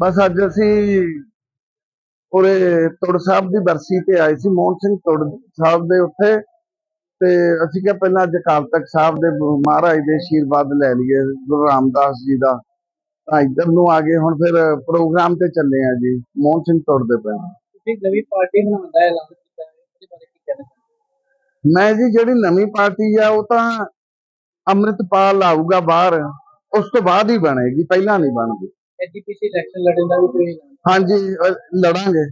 ਬਸ ਅੱਜ ਅਸੀਂ ਉਰੇ ਤੁੜ ਸਾਹਿਬ ਦੀ ਬਰਸੀ ਤੇ ਆਏ ਸੀ ਮੋਹਨ ਸਿੰਘ ਤੁੜ ਸਾਹਿਬ ਦੇ ਉੱਥੇ ਤੇ ਅਸੀਂ ਕਿਹਾ ਪਹਿਲਾਂ ਅੱਜ ਅਕਾਲ ਤਖਤ ਸਾਹਿਬ ਦੇ ਮਹਾਰਾਜ ਦੇ ਆਸ਼ੀਰਵਾਦ ਲੈ ਲਈਏ ਗੁਰੂ ਰਾਮਦਾਸ ਜੀ ਦਾ। ਤਾਂ ਇੱਧਰ ਨੂੰ ਆ ਗਏ ਹੁਣ ਫਿਰ ਪ੍ਰੋਗਰਾਮ ਤੇ ਚੱਲੇ ਆ ਜੀ ਮੋਹਨ ਸਿੰਘ ਤੁੜ ਦੇ ਪਿੰਡ। ਤੁਸੀਂ ਨਵੀਂ ਪਾਰਟੀ ਬਣਾਉਣ ਦਾ ਐਲਾਨ ਕੀਤਾ ਹੈ ਉਹਦੇ ਬਾਰੇ ਕੀ ਕਹਿਣਾ ਚਾਹੁੰਦੇ ਮੈਂ ਜੀ ਜਿਹੜੀ ਨਵੀਂ ਪਾਰਟੀ ਆ ਉਹ ਤਾਂ ਅੰਮ੍ਰਿਤਪਾਲ ਆਊਗਾ ਬਾਹਰ ਉਸ ਤੋਂ ਬਾਅਦ ਹੀ ਬਣੇਗੀ ਪਹਿਲਾਂ ਨਹੀਂ ਬਣਦੀ। ਐਜੀਪੀਸੀ ਇਲੈਕਸ਼ਨ ਲੜਨ ਦਾ ਵੀ ਕੋਈ ਐਲਾਨ ਹਾਂਜੀ ਅ, ਲੜਾਂਗੇ।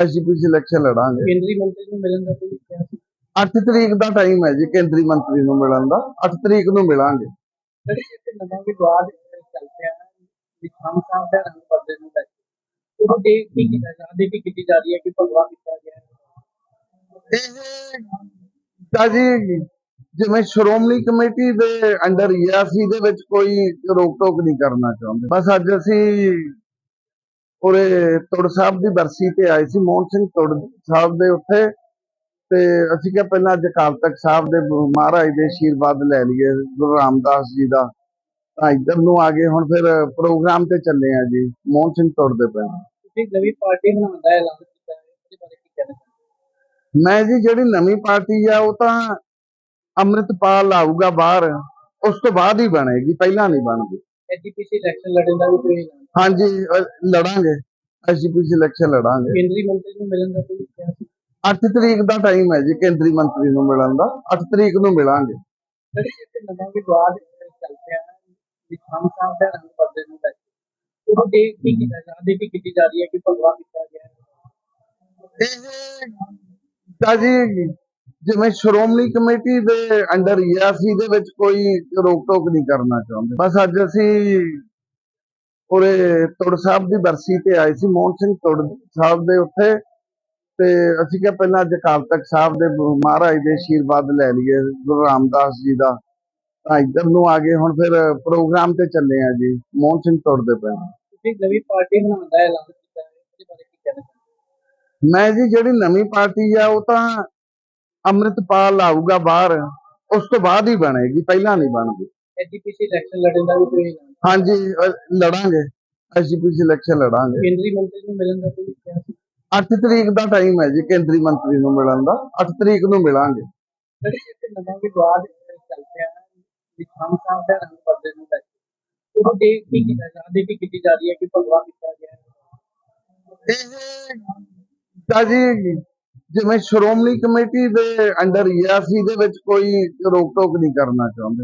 SGPC election ਲੜਾਂਗੇ। ਕੇਂਦਰੀ ਮੰਤਰੀ ਨੂੰ ਮਿਲਣ ਦਾ ਕੋਈ ਕਿਹਾ ਸੀ? 8 ਤਰੀਕ ਦਾ ਟਾਈਮ ਹੈ ਜੀ ਕੇਂਦਰੀ ਮੰਤਰੀ ਨੂੰ ਮਿਲਣ ਦਾ। 8 ਤਰੀਕ ਨੂੰ ਮਿਲਾਂਗੇ। ਜਿਹੜੀ ਇੱਥੇ ਨਵਾਂ ਵਿਵਾਦ ਚੱਲ ਰਿਹਾ ਹੈ। ਵੀ ਖਾਨ ਸਾਹਿਬ ਦਾ ਰੰਗ ਬਦਲੇ ਨੂੰ ਲੈ ਕੇ ਉਹ ਦੇ ਕੀ ਕੀਤਾ ਜਾ ਰਹੀ ਕੀ ਕੀਤੀ ਜਾ ਰਹੀ ਹੈ ਕਿ ਭਗਵਾ ਕੀਤਾ ਗਿਆ ਹੈ। ਇਹ ਤਾਂ ਜੀ ਜਿਵੇਂ ਸ਼੍ਰੋਮਣੀ ਕਮੇਟੀ ਦੇ ਅੰਡਰ ਅਸੀਂ ਇਹਦੇ ਵਿੱਚ ਕੋਈ ਰੋਕ ਟੋਕ ਨਹੀਂ ਕਰਨਾ ਚਾਹੁੰਦੇ। ਬਸ ਅੱਜ ਅਸੀਂ ਉਰੇ ਤੁੜ ਸਾਹਿਬ ਦੀ ਬਰਸੀ ਤੇ ਆਏ ਸੀ ਮੋਹਨ ਸਿੰਘ ਤੁੜ ਸਾਹਿਬ ਦੇ ਉੱਥੇ। ਤੇ ਅਸੀਂ ਕਿਹਾ ਪਹਿਲਾਂ ਅੱਜ ਅਕਾਲ ਤਖਤ ਸਾਹਿਬ ਦੇ ਮਹਾਰਾਜ ਦੇ ਆਸ਼ੀਰਵਾਦ ਲੈ ਲਈਏ ਗੁਰੂ ਰਾਮਦਾਸ ਜੀ ਦਾ। ਤਾਂ ਇੱਧਰ ਨੂੰ ਆ ਗਏ ਹੁਣ ਫਿਰ ਪ੍ਰੋਗਰਾਮ ਤੇ ਚੱਲੇ ਆ ਜੀ ਮੋਹਨ ਸਿੰਘ ਤੁੜ ਦੇ ਪਿੰਡ ਤੁਸੀਂ ਨਵੀਂ ਪਾਰਟੀ ਦਾ ਕੀਤਾ ਹੈ ਉਹਦੇ ਬਾਰੇ ਕੀ ਕਹਿਣਾ ਚਾਹੁੰਦੇ ਮੈਂ ਜੀ ਜਿਹੜੀ ਨਵੀਂ ਪਾਰਟੀ ਆ ਉਹ ਤਾਂ ਅੰਮ੍ਰਿਤਪਾਲ ਆਊਗਾ ਬਾਹਰ ਉਸ ਤੋਂ ਬਾਅਦ ਹੀ ਬਣੇਗੀ ਪਹਿਲਾਂ ਨਹੀਂ ਬਣਦੀ। ਐਜੀਪੀਸੀ ਇਲੈਕਸ਼ਨ ਲੜਨ ਦਾ ਵੀ ਕੋਈ ਐਲਾਨ ਹਾਂਜੀ ਅ, ਲੜਾਂਗੇ ਐਸਜੀਪੀਸੀ ਇਲੈਕਸ਼ਨ ਲੜਾਂਗੇ। ਕੇਂਦਰੀ ਮੰਤਰੀ ਨੂੰ ਮਿਲਣ ਦਾ ਕੋਈ ਕਿਹਾ ਸੀ? 8 ਤਰੀਕ ਦਾ ਟਾਈਮ ਹੈ ਜੀ ਕੇਂਦਰੀ ਮੰਤਰੀ ਨੂੰ ਮਿਲਣ ਦਾ। 8 ਤਰੀਕ ਨੂੰ ਮਿਲਾਂਗੇ। ਜਿਹੜੀ ਇੱਥੇ ਨਵਾਂ ਵਿਵਾਦ ਚੱਲ ਰਿਹਾ ਹੈ ਵੀ ਖਾਨ ਸਾਹਿਬ ਦਾ ਰੰਗ ਬਦਲੇ ਨੂੰ ਲੈ ਕੇ ਉਹ ਦੇ ਕੀ ਕੀਤਾ ਜਾ ਰਹੀ ਕੀ ਕੀਤੀ ਜਾ ਰਹੀ ਹੈ ਕਿ ਭਗਵਾ ਕੀਤਾ ਗਿਆ ਹੈ? ਇਹ ਤਾਂ ਜੀ ਜਿਵੇਂ ਸ਼੍ਰੋਮਣੀ ਕਮੇਟੀ ਦੇ ਅੰਡਰ ਹੀ ਆ ਅਸੀਂ ਇਹਦੇ ਵਿੱਚ ਕੋਈ ਰੋਕ ਟੋਕ ਨਹੀਂ ਕਰਨਾ ਚਾਹੁੰਦੇ। ਬਸ ਅੱਜ ਅਸੀਂ ਉਰੇ ਤੁੜ ਸਾਹਿਬ ਦੀ ਬਰਸੀ ਤੇ ਆਏ ਸੀ ਮੋਹਨ ਸਿੰਘ ਤੁੜ ਸਾਹਿਬ ਦੇ ਉੱਥੇ। ਤੇ ਅਸੀਂ ਕਿਹਾ ਪਹਿਲਾਂ ਅੱਜ ਅਕਾਲ ਤਖਤ ਸਾਹਿਬ ਦੇ ਮਹਾਰਾਜ ਦੇ ਆਸ਼ੀਰਵਾਦ ਲੈ ਲਈਏ ਗੁਰੂ ਰਾਮਦਾਸ ਜੀ ਦਾ। ਤਾਂ ਇੱਧਰ ਨੂੰ ਆ ਗਏ ਹੁਣ ਫਿਰ ਪ੍ਰੋਗਰਾਮ ਤੇ ਚੱਲੇ ਆ ਜੀ ਮੋਹਨ ਸਿੰਘ ਤੁੜ ਦੇ ਤੁਸੀਂ ਨਵੀਂ ਪਾਰਟੀ ਬਣਾਉਣ ਦਾ ਐਲਾਨ ਕੀਤਾ ਹੈ ਉਹਦੇ ਬਾਰੇ ਕੀ ਕਹਿਣਾ ਚਾਹੁੰਦੇ ਮੈਂ ਜੀ ਜਿਹੜੀ ਨਵੀਂ ਪਾਰਟੀ ਆ ਉਹ ਤਾਂ ਅੰਮ੍ਰਿਤਪਾਲ ਆਊਗਾ ਬਾਹਰ ਉਸ ਤੋਂ ਬਾਅਦ ਹੀ ਬਣੇਗੀ ਪਹਿਲਾਂ ਨਹੀਂ ਬਣਦੀ। ਐਜੀਪੀਸੀ ਇਲੈਕਸ਼ਨ ਲੜਨ ਦਾ ਵੀ ਕੋਈ ਹਾਂਜੀ ਅ, ਲੜਾਂਗੇ ਐਸਜੀਪੀਸੀ ਇਲੈਕਸ਼ਨ ਲੜਾਂਗੇ। ਕੇਂਦਰੀ ਮੰਤਰੀ ਨੂੰ ਮਿਲਣ ਦਾ ਕੋਈ ਕਿਹਾ ਸੀ? 8 ਤਰੀਕ ਦਾ ਟਾਈਮ ਹੈ ਜੀ ਕੇਂਦਰੀ ਮੰਤਰੀ ਨੂੰ ਮਿਲਣ ਦਾ। 8 ਤਰੀਕ ਨੂੰ ਮਿਲਾਂਗੇ। ਜਿਹੜੀ ਇੱਥੇ ਨਵਾਂ ਵਿਵਾਦ ਚੱਲ ਰਿਹਾ ਹੈ ਵੀ ਖਾਨ ਸਾਹਿਬ ਦਾ ਰੰਗ ਬਦਲੇ ਨੂੰ ਲੈ ਕੇ। ਉਹ ਦੇ ਕੀ ਕੀਤਾ ਜਾ ਰਹੀ ਕੀ ਕੀਤੀ ਜਾ ਰਹੀ ਹੈ ਕਿ ਭਗਵਾ ਕੀਤਾ ਗਿਆ ਹੈ? ਇਹ ਤਾਂ ਜੀ ਜਿਵੇਂ ਸ਼੍ਰੋਮਣੀ ਕਮੇਟੀ ਦੇ ਅੰਡਰ ਹੀ ਆ ਇਹਦੇ ਵਿੱਚ ਕੋਈ ਰੋਕ ਟੋਕ ਨਹੀਂ ਕਰਨਾ ਚਾਹੁੰਦੇ।